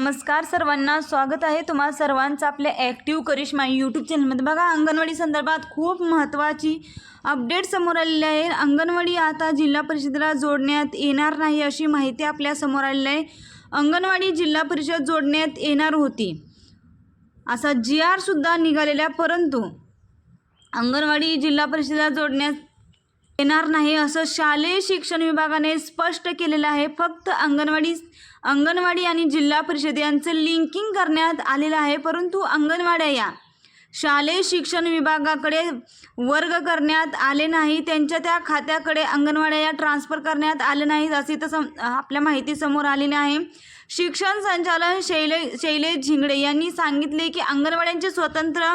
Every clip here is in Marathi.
नमस्कार सर्वांना स्वागत आहे तुम्हा सर्वांचं आपल्या ॲक्टिव्ह करिश्मा यूट्यूब चॅनलमध्ये बघा अंगणवाडी संदर्भात खूप महत्त्वाची अपडेट समोर आलेली आहे. अंगणवाडी आता जिल्हा परिषदेला जोडण्यात येणार नाही अशी माहिती आपल्यासमोर आलेली आहे. अंगणवाडी जिल्हा परिषद जोडण्यात येणार होती. असा जी आरसुद्धा निघालेला परंतु अंगणवाडी जिल्हा परिषदेला जोडण्यात येणार नाही असं शालेय शिक्षण विभागाने स्पष्ट केलेलं आहे. फक्त अंगणवाडी अंगणवाडी आणि जिल्हा परिषद यांचं लिंकिंग करण्यात आलेलं आहे. परंतु अंगणवाड्या या शालेय शिक्षण विभागाकडे वर्ग करण्यात आले नाही. त्यांच्या त्या खात्याकडे अंगणवाड्या या ट्रान्स्फर करण्यात आले नाहीत असे तर सम आपल्या माहिती समोर आलेले आहे. शिक्षण संचालन शैले शैलेश झिंगडे यांनी सांगितले की अंगणवाड्यांचे स्वतंत्र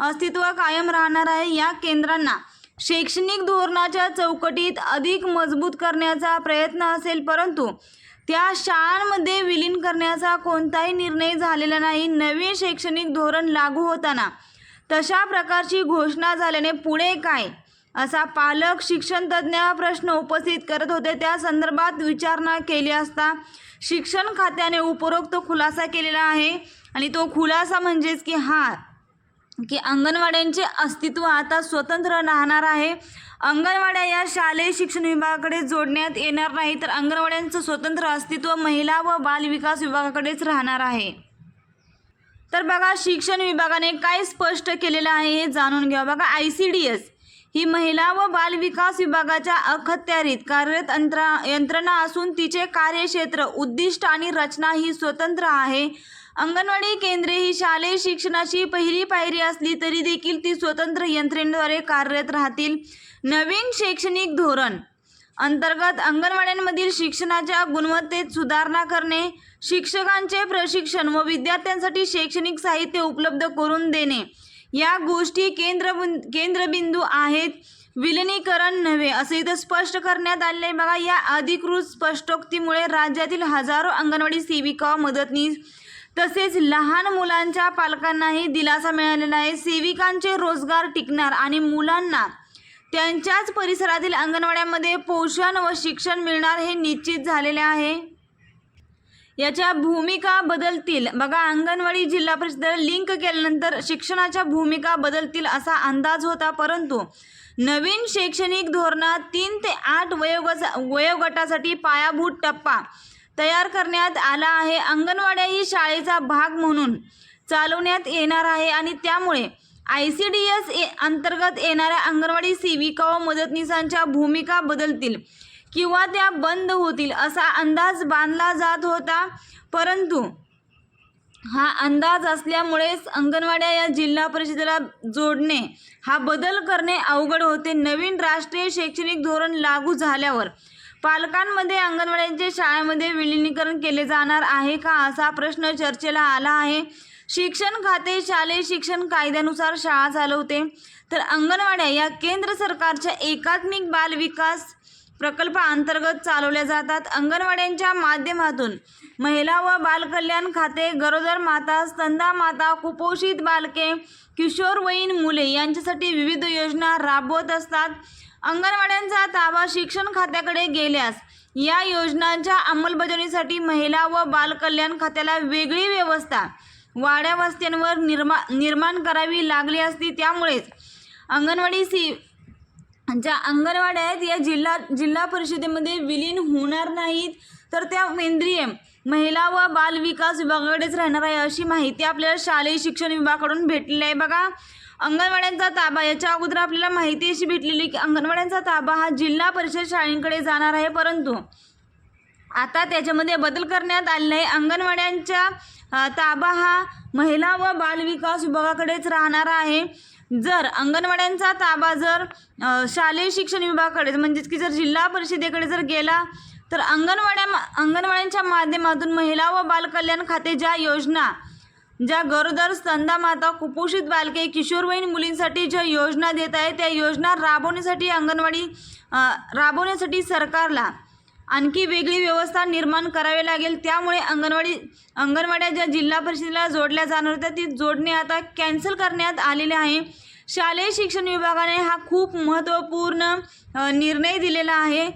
अस्तित्व कायम राहणार आहे. या केंद्रांना शैक्षणिक धोरणाच्या चौकटीत अधिक मजबूत करण्याचा प्रयत्न असेल परंतु त्या शाळांमध्ये विलीन करण्याचा कोणताही निर्णय झालेला नाही. नवीन शैक्षणिक धोरण लागू होताना तशा प्रकारची घोषणा झाल्याने पुढे काय? असा पालक शिक्षण तज्ज्ञ प्रश्न उपस्थित करत होते. त्या संदर्भात विचारणा केली असता शिक्षण खात्याने उपरोक्त खुलासा केलेला आहे आणि तो खुलासा म्हणजेच की हा की अंगणवाड्यांचे अस्तित्व आता स्वतंत्र राहणार आहे. अंगणवाड्या या शालेय शिक्षण विभागाकडे जोडण्यात येणार नाही तर अंगणवाड्यांचं स्वतंत्र अस्तित्व महिला व बालविकास विभागाकडेच राहणार आहे. तर बघा शिक्षण विभागाने काय स्पष्ट केलेलं आहे हे जाणून घ्या. बघा आय सी डी एस ही महिला व बालविकास विभागाच्या अखत्यारीत कार्यरत यंत्रा यंत्रणा असून तिचे कार्यक्षेत्र उद्दिष्ट आणि रचना ही स्वतंत्र आहे. अंगणवाडी केंद्रे ही शालेय शिक्षणाची पहिली पायरी असली तरी देखील ती स्वतंत्र यंत्रणेद्वारे कार्यरत राहतील. नवीन शैक्षणिक धोरण अंतर्गत अंगणवाड्यांमधील शिक्षणाच्या गुणवत्तेत सुधारणा करणे शिक्षकांचे प्रशिक्षण व विद्यार्थ्यांसाठी शैक्षणिक साहित्य उपलब्ध करून देणे या गोष्टी केंद्र केंद्रबिंदू आहेत. विलिनीकरण नव्हे असे इथं स्पष्ट करण्यात आले आहे. बघा या अधिकृत स्पष्टोक्तीमुळे राज्यातील हजारो अंगणवाडी सेविका मदतनीस तसेच लहान मुलांच्या पालकांनाही दिलासा मिळालेला आहे. सेविकांचे रोजगार टिकणार आणि मुलांना त्यांच्याच परिसरातील अंगणवाड्यामध्ये पोषण व शिक्षण मिळणार हे निश्चित झालेले आहे. याच्या भूमिका बदलतील. बघा अंगणवाडी जिल्हा परिषदेला लिंक केल्यानंतर शिक्षणाच्या भूमिका बदलतील असा अंदाज होता परंतु नवीन शैक्षणिक धोरणात तीन ते आठ वयोगसा वयोगटासाठी पायाभूत टप्पा तयार करण्यात आला आहे. अंगणवाड्या ही शाळेचा भाग म्हणून चालवण्यात येणार आहे आणि त्यामुळे आय सी डी एस ए अंतर्गत येणाऱ्या अंगणवाडी सेविका व मदतनीसांच्या भूमिका बदलतील किंवा त्या बंद होतील असा अंदाज बांधला जात होता. परंतु हा अंदाज असल्यामुळेच अंगणवाड्या या जिल्हा परिषदेला जोडणे हा बदल करणे अवघड होते. नवीन राष्ट्रीय शैक्षणिक धोरण लागू झाल्यावर पालकांमध्ये अंगणवाड्यांचे शाळेमध्ये विलिनीकरण केले जाणार आहे का असा प्रश्न चर्चेला आला आहे. शिक्षण खाते शालेय शिक्षण कायद्यानुसार शाळा चालवते. तर अंगणवाड्या या केंद्र सरकारच्या एकात्मिक बाल विकास प्रकल्पाअंतर्गत चालवल्या जातात. अंगणवाड्यांच्या माध्यमातून महिला व बालकल्याण खाते गरोदर माता स्तंदा माता कुपोषित बालके किशोरवयीन मुले यांच्यासाठी विविध योजना राबवत असतात. अंगणवाड्यांचा ताबा शिक्षण खात्याकडे गेल्यास या योजनांच्या अंमलबजावणीसाठी महिला व बालकल्याण खात्याला वेगळी व्यवस्था वाड्या वस्त्यांवर निर्मा निर्माण करावी लागली असती. त्यामुळेच अंगणवाडी सी ज्या अंगणवाड्या आहेत या जिल्हा जिल्हा परिषदेमध्ये विलीन होणार नाहीत. तर त्या केंद्रीय महिला व बाल विकास विभागाकडेच राहणार आहे अशी माहिती आपल्याला शालेय शिक्षण विभागाकडून भेटलेली आहे. बघा अंगणवाड्यांचा ताबा याच्या अगोदर आपल्याला माहिती अशी भेटलेली की अंगणवाड्यांचा ताबा हा जिल्हा परिषद शाळेंकडे जाणार आहे परंतु आता त्याच्यामध्ये बदल करण्यात आलेला आहे अंगणवाड्यांच्या ताबा हा महिला व बालविकास विभागाकडेच राहणार आहे. जर अंगणवाड्यांचा ताबा जर शालेय शिक्षण विभागाकडे म्हणजेच की जर जिल्हा परिषदेकडे जर गेला तर अंगणवाड्या अंगणवाड्यांच्या माध्यमातून महिला व बालकल्याण खाते ज्या योजना ज्या गरोदर स्तंदा माता कुपोषित बालके किशोरवयीन मुलींसाठी ज्या योजना देत आहे त्या योजना राबवण्यासाठी अंगणवाडी राबवण्यासाठी सरकारला आणखी वेगळी व्यवस्था निर्माण करावी लागेल. त्यामुळे अंगणवाडी अंगणवाड्या ज्या जिल्हा परिषदेला जोडल्या जाणार होत्या ती जोडणे आता कॅन्सल करण्यात आलेले आहे. शालेय शिक्षण विभागाने हा खूप महत्त्वपूर्ण निर्णय दिलेला आहे.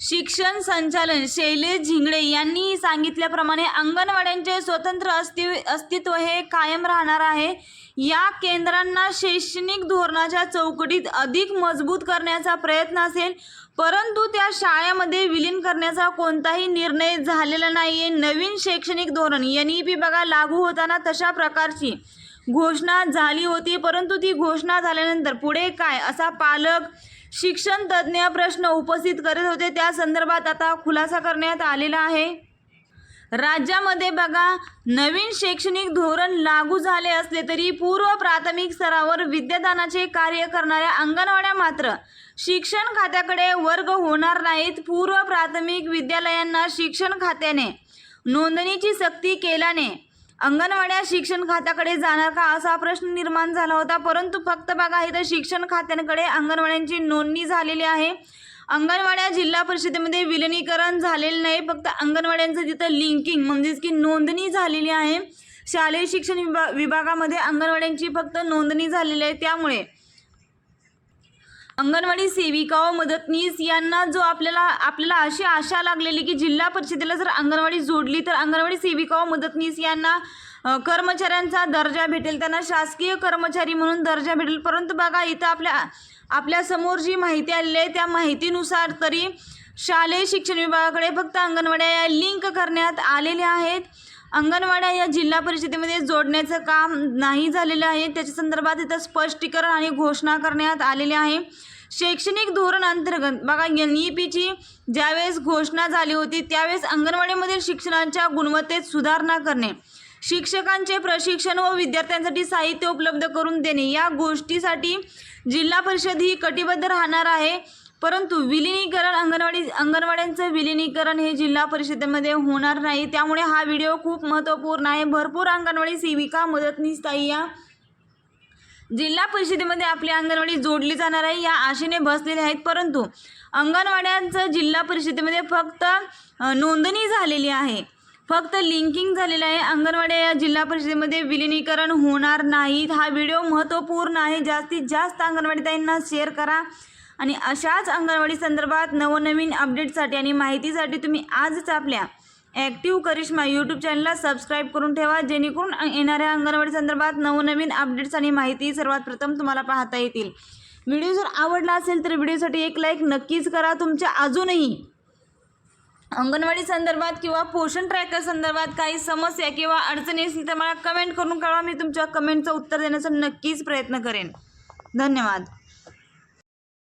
शिक्षण संचालन शैलेश झिंगडे यांनी सांगितल्याप्रमाणे अंगणवाड्यांचे स्वतंत्र अस्ति अस्तित्व हे कायम राहणार आहे. या केंद्रांना शैक्षणिक धोरणाच्या चौकटीत अधिक मजबूत करण्याचा प्रयत्न असेल परंतु त्या शाळेमध्ये विलीन करण्याचा कोणताही निर्णय झालेला नाही आहे नवीन शैक्षणिक धोरण एन ई पी बघा लागू होताना तशा प्रकारची घोषणा झाली होती परंतु ती घोषणा झाल्यानंतर पुढे काय? असा पालक शिक्षण तज्ज्ञ प्रश्न उपस्थित करत होते. त्या संदर्भात आता खुलासा करण्यात आलेला आहे. राज्यामध्ये बघा नवीन शैक्षणिक धोरण लागू झाले असले तरी पूर्व प्राथमिक स्तरावर विद्यादानाचे कार्य करणाऱ्या अंगणवाड्या मात्र शिक्षण खात्याकडे वर्ग होणार नाहीत. पूर्व प्राथमिक विद्यालयांना शिक्षण खात्याने नोंदणीची सक्ती केल्याने अंगणवाड्या शिक्षण खात्याकडे जाणार का असा प्रश्न निर्माण झाला होता. परंतु फक्त बघा इथं शिक्षण खात्यांकडे अंगणवाड्यांची नोंदणी झालेली आहे. अंगणवाड्या जिल्हा परिषदेमध्ये विलिनीकरण झालेलं नाही फक्त अंगणवाड्यांचं तिथं लिंकिंग म्हणजेच की नोंदणी झालेली आहे. शालेय शिक्षण विभा विभागामध्ये अंगणवाड्यांची फक्त नोंदणी झालेली आहे. त्यामुळे अंगणवाडी सेविका व मदतनीस यांना जो आपल्याला आपल्याला अशी आशा लागलेली की जिल्हा परिषदेला जर अंगणवाडी जोडली तर अंगणवाडी सेविका व मदतनीस यांना कर्मचाऱ्यांचा दर्जा भेटेल. त्यांना शासकीय कर्मचारी म्हणून दर्जा भेटेल. परंतु बघा इथं आपल्या आपल्यासमोर जी माहिती आलेली आहे त्या माहितीनुसार तरी शालेय शिक्षण विभागाकडे फक्त अंगणवाड्या या लिंक करण्यात आलेल्या आहेत. अंगणवाड्या या जिल्हा परिषदेमध्ये जोडण्याचं काम नाही झालेलं आहे. त्याच्या संदर्भात इथं स्पष्टीकरण आणि घोषणा करण्यात आलेली आहे. शैक्षणिक धोरण अंतर्गत बघा एन ई पीची ज्यावेळेस घोषणा झाली होती त्यावेळेस अंगणवाडीमधील शिक्षणाच्या गुणवत्तेत सुधारणा करणे शिक्षकांचे प्रशिक्षण व विद्यार्थ्यांसाठी साहित्य उपलब्ध करून देणे या गोष्टीसाठी जिल्हा परिषद ही कटिबद्ध राहणार आहे. परंतु विलिनीकरण अंगणवाडी अंगणवाड्यांचं विलिनीकरण हे जिल्हा परिषदेमध्ये होणार नाही. त्यामुळे हा व्हिडिओ खूप महत्त्वपूर्ण आहे. भरपूर अंगणवाडी सेविका मदतनीस ताई या जिल्हा परिषदेमध्ये आपली अंगणवाडी जोडली जाणार आहे. या आशेने बसलेले आहेत. परंतु अंगणवाड्यांचं जिल्हा परिषदेमध्ये फक्त नोंदणी झालेली आहे. फक्त लिंकिंग झालेलं आहे. अंगणवाड्या या जिल्हा परिषदेमध्ये विलिनीकरण होणार नाहीत हा व्हिडिओ महत्त्वपूर्ण आहे. जास्तीत जास्त अंगणवाडी ताईंना शेअर करा. आणि अशाच अंगणवाडी संदर्भात नवनवीन अपडेटसाठी आणि माहितीसाठी तुम्ही आजच आपल्या ॲक्टिव्ह करिश्मा यूट्यूब चॅनलला सबस्क्राईब करून ठेवा जेणेकरून येणाऱ्या अंगणवाडी संदर्भात नवनवीन अपडेट्स आणि माहिती सर्वात प्रथम तुम्हाला पाहता येतील. व्हिडिओ जर आवडला असेल तर व्हिडिओसाठी एक लाईक नक्कीच करा तुमच्या अजूनही. अंगणवाडी संदर्भात किंवा पोषण ट्रॅकर संदर्भात काही समस्या किंवा अडचणी असतील तर मला कमेंट करून कळवा मी तुमच्या कमेंटचं उत्तर देण्याचा नक्कीच प्रयत्न करेन. धन्यवाद.